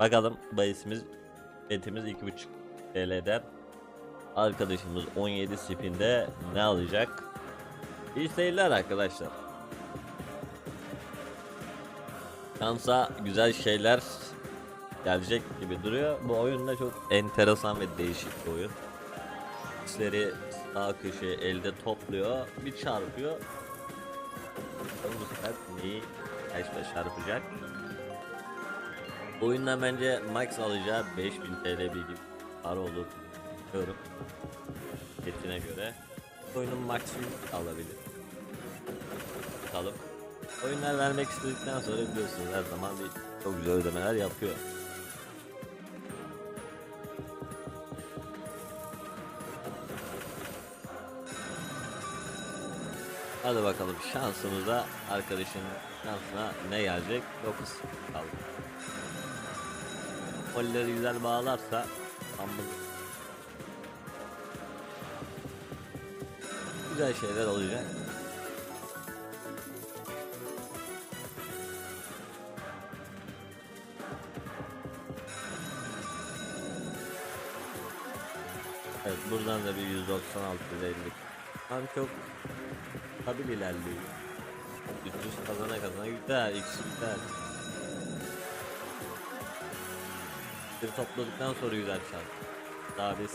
Bakalım bahisimiz etimiz 2.5 TL'den. Arkadaşımız 17 spinde ne alacak? İyi seyirler arkadaşlar. Şansa güzel şeyler gelecek gibi duruyor. Bu oyun da çok enteresan ve değişik bir oyun. İşleri sağ köşe elde topluyor, bir çarpıyor. Bakalım bu sefer neyi kaçta çarpacak? Oyundan bence max alacağı 5000 TL bir para olur diyorum. Etine göre. Oyunun maksimum alabilir. Bakalım. Oyunlar vermek istedikten sonra biliyorsunuz her zaman bir çok güzel ödemeler yapıyor. Hadi bakalım şansımıza arkadaşın şansına ne gelecek? 9 kaldı. Kolleri güzel bağlarsa amma güzel şeyler olacak. Evet buradan da bir 196 liralık. Tam çok stabil ilerliyor. 300 kazana kazana güzel, x güzel. Bir topladıktan sonra güzel şans. Daha biz.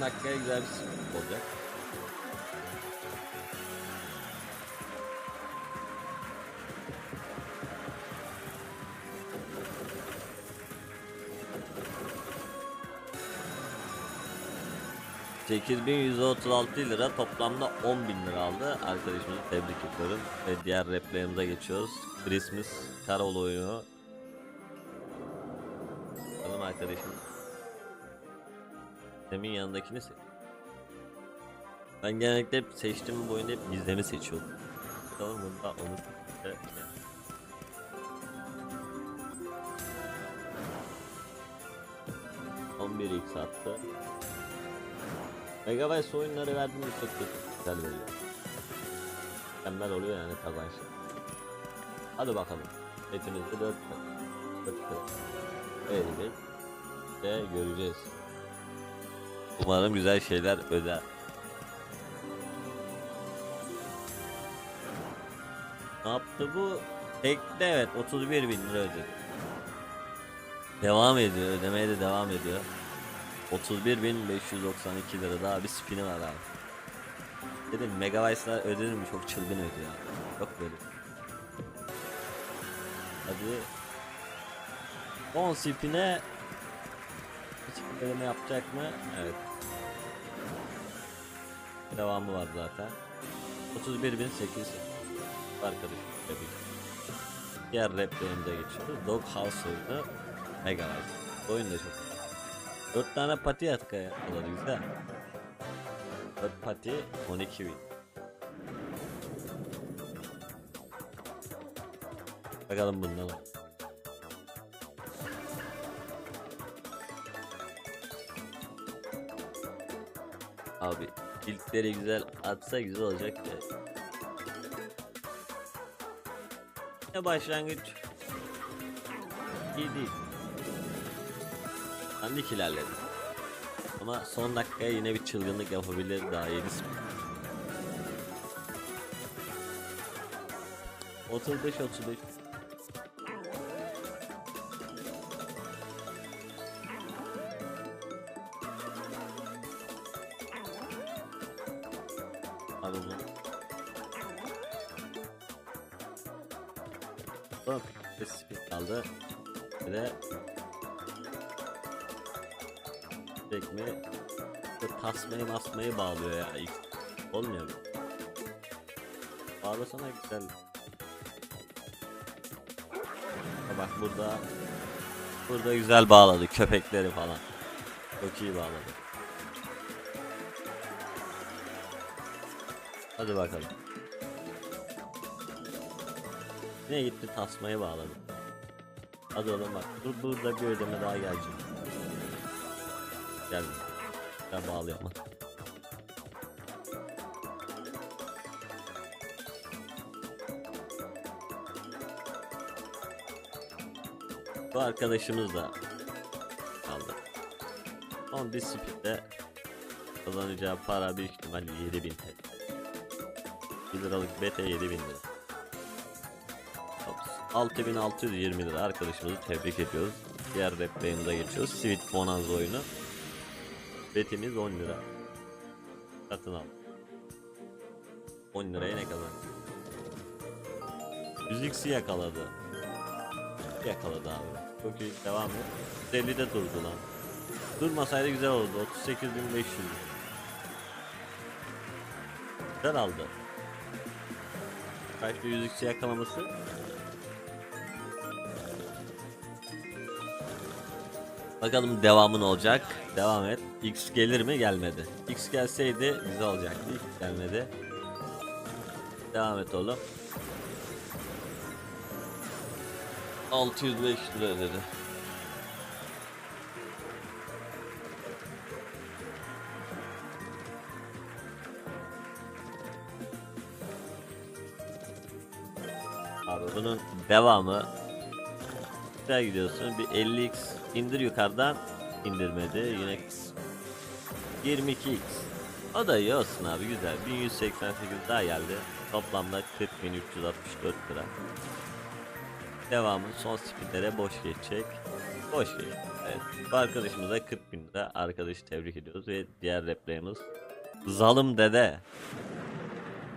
Dakikaya güzel bir olacak. ...8136 lira toplamda 10.000 lira aldı. Arkadaşımızı tebrik ediyorum. Ve diğer replayimize geçiyoruz. Christmas Carol oyunu. Bakalım arkadaşım. Demin yanındakini seç. Ben genellikle seçtiğim bu oyunda hep gizlemi seçiyordum. Tamam bunda onu seçti. 11 x attı. Megabyte oyunları çok kötü güzel veriyor. Mükemmel oluyor yani kazanç. Hadi bakalım. Etimizde 4 4 verecek ve göreceğiz. Umarım güzel şeyler öder. Ne yaptı bu? Tekte evet 31 bin lira ödedi. Devam ediyor ödemeye de devam ediyor. 31.592 lira daha bir spini var abi. Dedim megabyte'lar ödenir mi çok çılgın ödüyor. Yok böyle. Hadi. 10 spine ödeme yapacak mı? Evet. Devamı var zaten. 31.800 arkadaşım tabii. Diğer replerimize geçiyoruz. Dog House oyunu Megabyte. Oyun da çok 4 tane pati ya. O da güzel. 4 pati 12 bin. Bakalım bundan. Abi ilkleri güzel atsa güzel olacak ya. Ne başlangıç iyi değil. Anlık ilerledi. Ama son dakikaya yine bir çılgınlık yapabilir daha yeni spin. 35 35 Abi bu kaldı Bir Tekme işte tasmayı masmayı bağlıyor ya olmuyor mu? Bağlasana güzel. Bak burada burada güzel bağladı köpekleri falan. Çok iyi bağladı. Hadi bakalım. Yine gitti tasmayı bağladı. Hadi oğlum bak. Dur burada bir ödeme daha gelecek. Gel. Ben bağlıyorum lan. Bu arkadaşımız da kaldı. On bir speed'de kazanacağı para büyük ihtimal 7000 TL. 1 liralık BT 7000 lira. 6620 lira arkadaşımızı tebrik ediyoruz. Diğer rap geçiyoruz. Sweet Bonanza oyunu. Betimiz 10 lira. Satın al. 10 liraya ne kazandı? 100x'i yakaladı. Yakaladı abi. Çok iyi devam et. 50'de durdu lan. Durmasaydı güzel oldu. 38.500. Güzel aldı. Kaçta 100x'i yakalaması? Bakalım devamı ne olacak? Devam et. X gelir mi? Gelmedi. X gelseydi güzel olacaktı. X gelmedi. Devam et oğlum. 605 lira ödedi. Abi bunun devamı Güzel gidiyorsun. Bir 50x indir yukarıdan indirmedi. Yine 22x. O da iyi olsun abi güzel. 1188 daha geldi. Toplamda 40.364 lira. Devamı son spinlere boş geçecek. Boş geçecek. Evet. Bu arkadaşımıza 40 bin lira. Arkadaşı tebrik ediyoruz ve diğer replayımız Zalım Dede.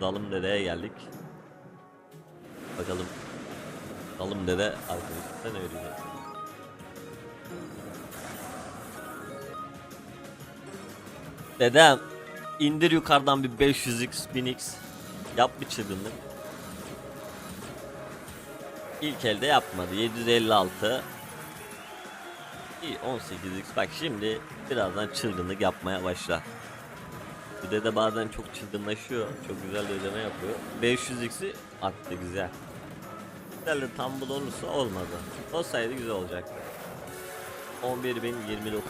Zalım Dede'ye geldik. Bakalım Zalım Dede arkadaşımıza ne ödeyecek? Dedem indir yukarıdan bir 500x 1000x yap bir çılgınlık. İlk elde yapmadı 756 İyi 18x bak şimdi birazdan çılgınlık yapmaya başla. Bu dede bazen çok çılgınlaşıyor. Çok güzel de ödeme yapıyor. 500x'i attı güzel. De tumble olursa olmadı. Olsaydı güzel olacaktı. 11.029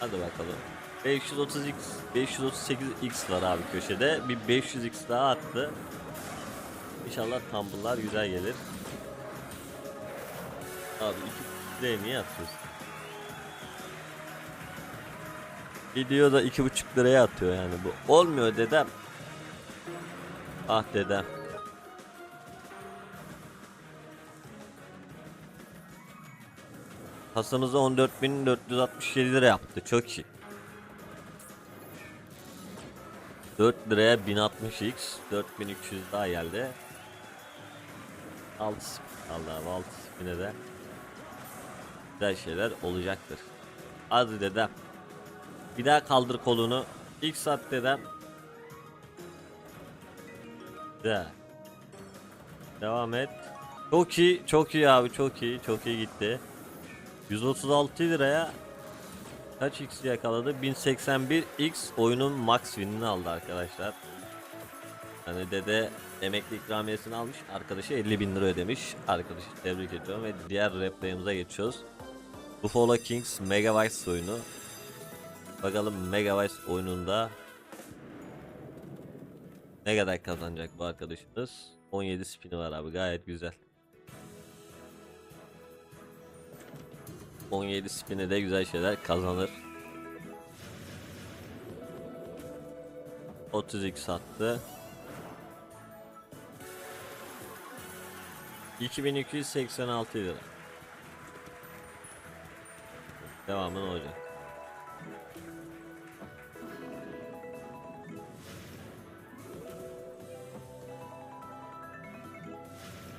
Hadi bakalım. 530x, 538x var abi köşede. Bir 500x daha attı. İnşallah tumble'lar güzel gelir. Abi iki liraya niye atıyorsun? Videoda iki buçuk liraya atıyor yani bu. Olmuyor dedem. Ah dedem. Kasamızı 14.467 lira yaptı. Çok iyi. 4 liraya 1060x 4300 daha geldi. 6 Allah 6 spine de güzel şeyler olacaktır. Hadi dedem. Bir daha kaldır kolunu. İlk saat dedem. Güzel. Devam et. Çok iyi, çok iyi abi, çok iyi, çok iyi gitti. 136 liraya kaç x yakaladı? 1081 x oyunun max win'ini aldı arkadaşlar. Hani dede emekli ikramiyesini almış. Arkadaşı 50 bin lira ödemiş. Arkadaşı tebrik ediyorum ve diğer replayımıza geçiyoruz. Buffalo Kings Mega Vice oyunu. Bakalım Mega Vice oyununda ne kadar kazanacak bu arkadaşımız? 17 spini var abi gayet güzel. 17 spine de güzel şeyler kazanır. 30x attı. 2286 lira. Devamı ne olacak?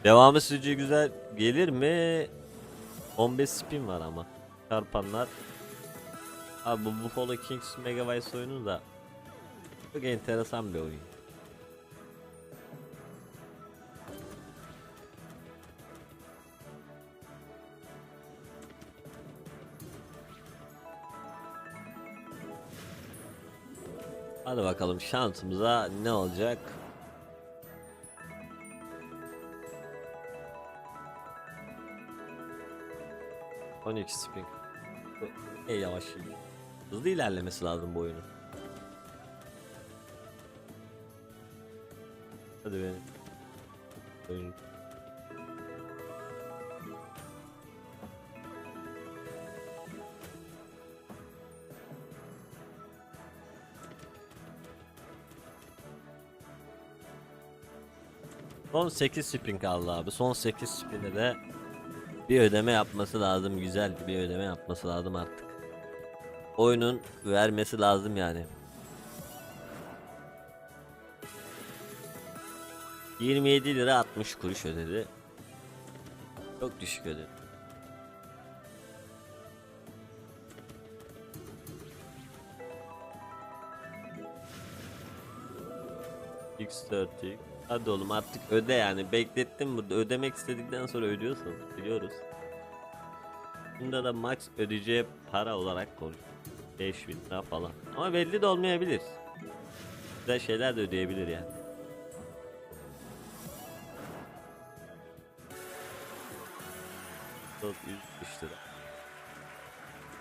Devamı sizce güzel gelir mi? 15 spin var ama. Çarpanlar. Abi bu Buffalo Kings Mega Vice oyunu da çok enteresan bir oyun. Hadi bakalım şansımıza ne olacak? On iki spin. Bu- Ey yavaş. Hızlı ilerlemesi lazım bu oyunun. Hadi benim. Oyun. Son 8 spin kaldı abi. Son 8 spinde de bir ödeme yapması lazım. Güzel bir ödeme yapması lazım artık. Oyunun vermesi lazım yani. 27 lira 60 kuruş ödedi. Çok düşük ödedi. X30 Hadi oğlum artık öde yani beklettim burada ödemek istedikten sonra ödüyorsun biliyoruz. Bunda da max ödeyeceği para olarak konuş. 5000 lira falan. Ama belli de olmayabilir. Güzel şeyler de ödeyebilir yani. Çok 103 lira.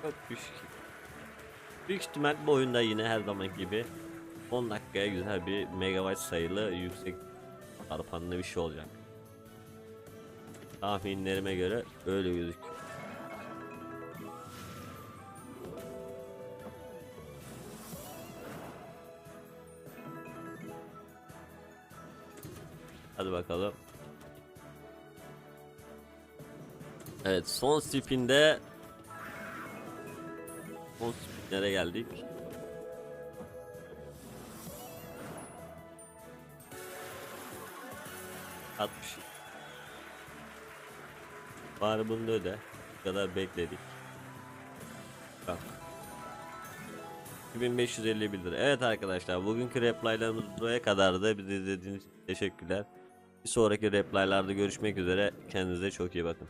Çok. Büyük ihtimal bu oyunda yine her zaman gibi 10 dakikaya güzel bir megabayt sayılı yüksek çarpanlı bir şey olacak. Tahminlerime göre öyle gözüküyor. Hadi bakalım. Evet son spinde son spinlere geldik. Altmış. Bari bunu da öde. Bu kadar bekledik. Bak. 2551 lira. Evet arkadaşlar bugünkü replaylarımız buraya kadardı. Bizi izlediğiniz için teşekkürler. Bir sonraki replaylarda görüşmek üzere. Kendinize çok iyi bakın.